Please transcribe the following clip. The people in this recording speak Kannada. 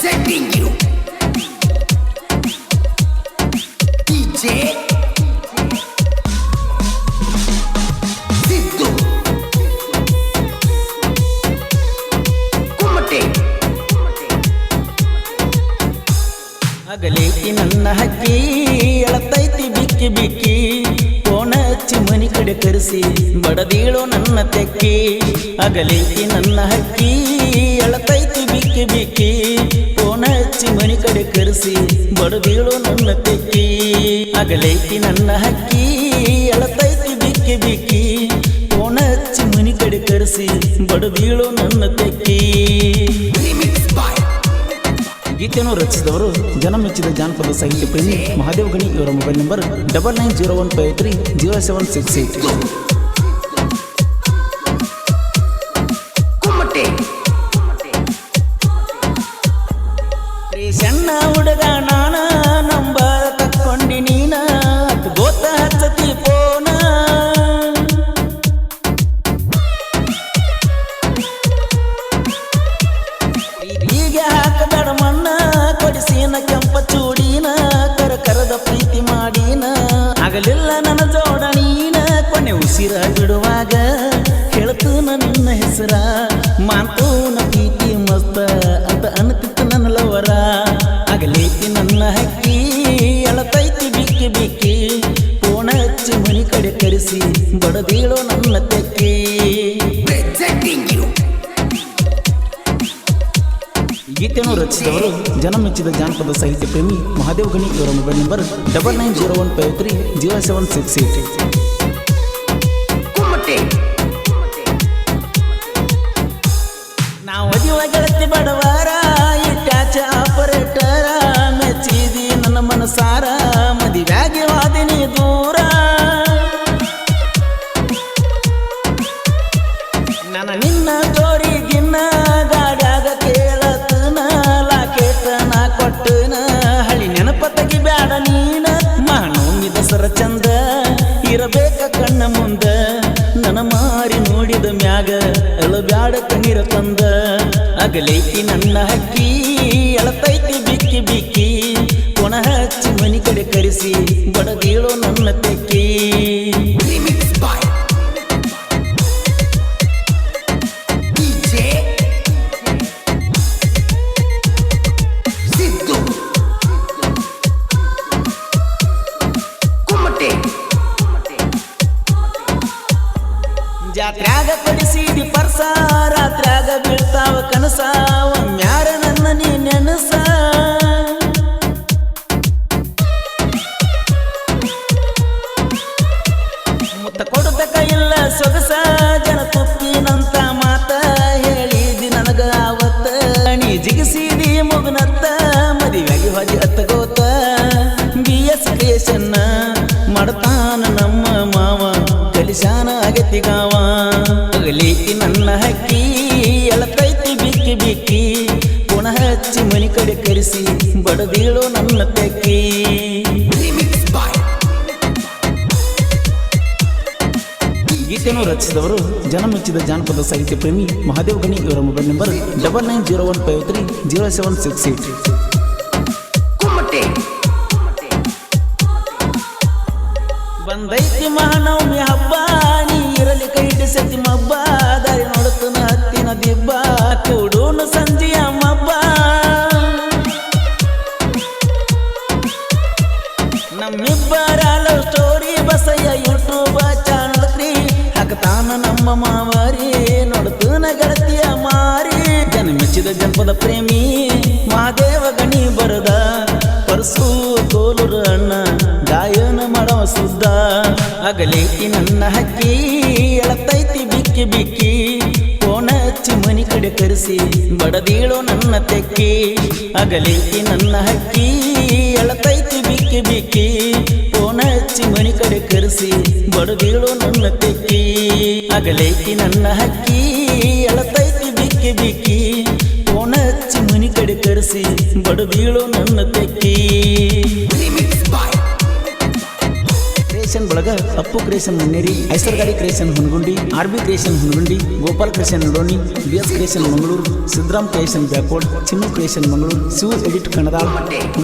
Presenting you DJ Siddu ಕುಮಟೆ ನನ್ನ ಹಕ್ಕಿ, ಎಳತೈತಿ, ಬಿಕ್ಕಿ ಬಿಕ್ಕಿ. ಕೋಣ ಮನಿ ಕಡೆ ಕರೆಸಿ, ಬಡದೀಳು ನನ್ನ ತೆಕ್ಕಿ. ಅಗಲೇತಿ ನನ್ನ ಹಕ್ಕಿ ಕಡೆ ಕರೆಸಿ, ಬಡದೀಳು ನನ್ನ ತೆಕ್ಕಿ. ಅಗಲೈತಿ ನನ್ನ ಹಕ್ಕಿ ಎಳತೈತಿ ಬಿಕ್ಕಿ ಬಿಕ್ಕಿ. ಕೋಣ ಹಚ್ಚಿ ಮನಿ ಕಡೆ ಕರೆಸಿ, ಬಡದೀಳು ನನ್ನ ತೆಕ್ಕಿ. ಗೀತೆಯನ್ನು ರಚಿಸಿದವರು ಜನ ಮೆಚ್ಚಿದ ಜಾನಪದ ಸಾಹಿತ್ಯ ಪ್ರೇಮಿ ಮಹಾದೇವ್ ಗಣಿ ಇವರ mobile number double nine zero one five three zero seven six eight ಹುಡುಗ ನಾನ, ನಂಬರ್ ತಕ್ಕೊಂಡಿ ನೀನ ಗೋತ ಹಚ್ಚತಿ ಪೋನ ಈಗ ಹಾಕದಡ ಮಣ್ಣ ಕೊಡಿಸಿನ ಕೆಂಪ ಚೂಡಿನ, ಕರ ಕರದ ಪ್ರೀತಿ ಮಾಡಿನ. ಆಗಲಿಲ್ಲ ನನ್ನ ಜೋಡ ನೀನ, ಕೊನೆ ಉಸಿರ ಬಿಡುವಾಗ ಕರೆಸಿ ಬಡದೀಳೋ ನನ್ನ ತೆಕ್ಕಿ. ಗೀತೆಯನ್ನು ರಚಿಸಿದವರು ಜನ ಮೆಚ್ಚಿದ ಜಾನಪದ ಸಾಹಿತ್ಯ ಪ್ರೇಮಿ ಮಹಾದೇವ್ ಗಣಿ ಇವರ mobile number double nine zero one five three zero seven six eight. ಇರಬೇಕ ಕಣ್ಣ ಮುಂದ. ನನ್ನ ಮಾರಿ ನೋಡಿದ ಮ್ಯಾಗ ಎಳಬ್ಯಾಡ ಕಣ್ಣೀರ ತಂದ. ಅಗಲೈತಿ ನನ್ನ ಹಕ್ಕಿ, ಎಳತೈತಿ ಬಿಕ್ಕಿ ಬಿಕ್ಕಿ. ಕೊಣ ಹಚ್ಚಿ ಮನಿ ಕಡೆ ಕರೆಸಿ, ಬಡದೀಳೋ ನನ್ನ ತೆಕ್ಕಿ. ಜಾತ್ರ್ಯಾಗ ಪಡಿಸಿದಿ ಪರ್ಸ ರಾತ್ರ್ಯಾಗ ಬೀಳ್ತಾವ ಕನಸ ಒಮ್ಮ್ಯಾರ ನನ್ನ ನೀ ನೆನಸ. ಮುತ್ತ ಕೊಡುತ್ತ ಇಲ್ಲ ಸೊಗಸ, ಜನ ತುಪ್ಪಿನಂತ ಮಾತ ಹೇಳಿದಿ ನನಗ ಅವತ್ತ ನೀ ಜಿಗಿಸಿದಿ ಮುಗುನತ್ತ, ಮದುವೆಗೆ ಹೊಜಿ ಹತ್ತ ಗೋತ ಬಿ ಎಸ್ ಕ್ರಿಯೇಷನ್ನ ಮಾಡ್ತಾನ ನಮ್ಮ ಮಾವ ಕಲಿಶಾನ ಆಗತಿ ಕರೆಸಿ ಬಡದಿಳು ನನ್ನ ತೆಕ್ಕಿ ಗೀತೆಯನ್ನು ರಚಿಸಿದವರು ಜನಮೆಚ್ಚಿದ ಜಾನಪದ ಸಾಹಿತ್ಯ ಪ್ರೇಮಿ ಮಹಾದೇವ್ ಗಣಿ ಇವರ mobile number double nine zero one five three zero seven six eight. ಬಂದೈತಿ ಮಹಾನವಮಿ ಹಬ್ಬ, ನೀ ಇರಲಿ ಕೈ ಸತಿ ಮಬ್ಬ, ದಾರಿ ನೋಡುತ್ತ ಹತ್ತಿನ ದಿಬ್ಬ, ಕೂಡೋನು ಸಂಜೆಯ ಮಾವಾರಿ ನೋಡ್ತನ ಗೆಳತಿಯ ಮಾರಿ. ಜನ ಮೆಚ್ಚಿದ ಜನಪದ ಪ್ರೇಮಿ ಮಾದೇವ ಗಣಿ ಬರದ. ಪರಸು ತೋಲುರ ಅಣ್ಣ, ಗಾಯನ ಮಾಡೋ ಸುದ್ದ. ಅಗಲೇಕಿ ನನ್ನ ಹಕ್ಕಿ, ಎಳತೈತಿ ಬಿಕ್ಕಿ ಬಿಕ್ಕಿ. ಕೋಣ ಮನಿ ಕಡೆ ಕರೆಸಿ, ಬಡದೀಳು ನನ್ನ ತೆಕ್ಕಿ. ಅಗಲೇಕಿ ನನ್ನ ಹಕ್ಕಿ, ಎಳತೈತಿ ಬಿಕ್ಕಿ ಬಿಕ್ಕಿ. ಕೋಣ ಹಚ್ಚಿ ಮನಿ ಕಡೆ ಕರೆಸಿ ಬಡದೀಳು ನನ್ನ ತೆಕ್ಕಿ ಅಗಲೇತಿ ನನ್ನ ಹಕ್ಕಿ, ಎಳತೈತಿ ಬಿಕ್ಕಿ ಬಿಕ್ಕಿ, ಕೋಣ ಹಚ್ಚಿ ಮನಿ ಕಡೆ ಕರೆಸಿ ಬಡದೀಳು ನನ್ನ ತೆಕ್ಕಿ. Remix by ಕ್ರಿಯೇಷನ್ ಬಳಗ, Appu creation Munneri, ಐಸರ್ಗಾಡಿ creation Hunagundi R B creation Hunagundi Gopal creation Nadoni B S creation Mangaluru Siddaram creation backward, Chinnu creation Mangaluru Shiva edit Kanadal.